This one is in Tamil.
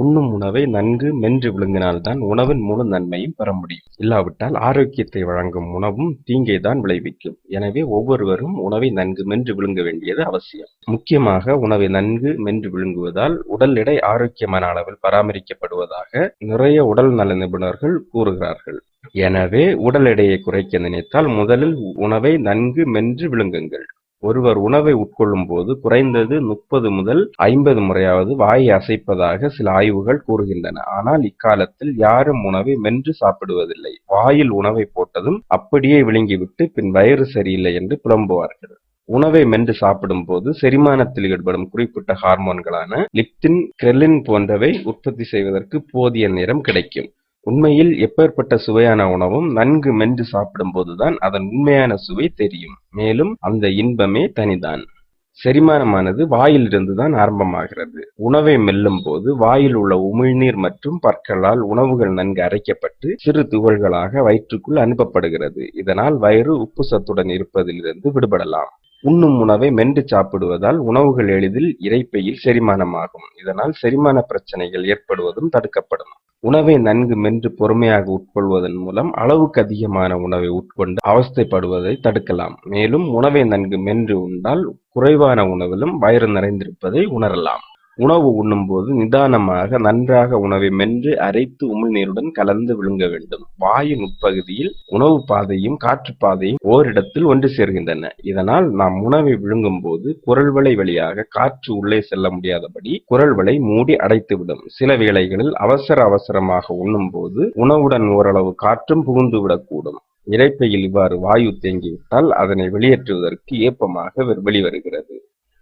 உண்ணும் உணவை நன்கு மென்று விழுங்கினால்தான் உணவின் முழு நன்மையும் பெற முடியும். இல்லாவிட்டால் ஆரோக்கியத்தை வழங்கும் உணவும் தீங்கை தான் விளைவிக்கும். எனவே ஒவ்வொருவரும் உணவை நன்கு மென்று விழுங்க வேண்டியது அவசியம். முக்கியமாக உணவை நன்கு மென்று விழுங்குவதால் உடல் எடை ஆரோக்கியமான அளவில் பராமரிக்கப்படுவதாக நிறைய உடல் நல நிபுணர்கள் கூறுகிறார்கள். எனவே உடல் எடையை குறைக்க நினைத்தால் முதலில் உணவை நன்கு மென்று விழுங்குங்கள். ஒருவர் உணவை உட்கொள்ளும் போது குறைந்தது முப்பது முதல் ஐம்பது முறையாவது வாயை அசைப்பதாக சில ஆய்வுகள் கூறுகின்றன. ஆனால் இக்காலத்தில் யாரும் உணவை மென்று சாப்பிடுவதில்லை. வாயில் உணவை போட்டதும் அப்படியே விழுங்கிவிட்டு பின் வயிறு சரியில்லை என்று புலம்புவார்கள். உணவை மென்று சாப்பிடும் போது செரிமானத்தில் ஈடுபடும் குறிப்பிட்ட ஹார்மோன்களான லிப்டின் கிரெலின் போன்றவை உற்பத்தி செய்வதற்கு போதிய நேரம் கிடைக்கும். உண்மையில் எப்பேற்பட்ட சுவையான உணவும் நன்கு மென்று சாப்பிடும்போதுதான் அதன் உண்மையான சுவை தெரியும். மேலும் அந்த இன்பமே தனிதான். செரிமானமானது வாயிலிருந்து தான் ஆரம்பமாகிறது. உணவை மெல்லும் போது வாயில் உள்ள உமிழ்நீர் மற்றும் பற்களால் உணவுகள் நன்கு அரைக்கப்பட்டு சிறு துகள்களாக வயிற்றுக்குள் அனுப்பப்படுகிறது. இதனால் வயிறு உப்பு சத்துடன் இருப்பதிலிருந்து விடுபடலாம். உண்ணும் உணவை மென்று சாப்பிடுவதால் உணவுகள் எளிதில் இறைப்பையில் செரிமானமாகும். இதனால் செரிமான பிரச்சனைகள் ஏற்படுவதும் தடுக்கப்படும். உணவை நன்கு மென்று பொறுமையாக உட்கொள்வதன் மூலம் அளவுக்கு அதிகமான உணவை உட்கொண்டு அவஸ்தைப்படுவதை தடுக்கலாம். மேலும் உணவை நன்கு மென்று உண்டால் குறைவான உணவிலும் வயிறு நிறைந்திருப்பதை உணரலாம். உணவு உண்ணும்போது நிதானமாக நன்றாக உணவை மென்று அரைத்து உமிழ்நீருடன் கலந்து விழுங்க வேண்டும். வாயின் உட்பகுதியில் உணவு பாதையும் காற்று பாதையும் ஓரிடத்தில் ஒன்று சேர்கின்றன. இதனால் நாம் உணவை விழுங்கும் போது குரல்வளை வழியாக காற்று உள்ளே செல்ல முடியாதபடி குரல்வளை மூடி அடைத்துவிடும் சில வேளைகளில் அவசர அவசரமாக உண்ணும் போது உணவுடன் ஓரளவு காற்றும் புகுந்துவிடக்கூடும் இறைப்பையில் இவ்வாறு வாயு தேங்கிவிட்டால் அதனை வெளியேற்றுவதற்கு ஏப்பமாக வெளிவருகிறது.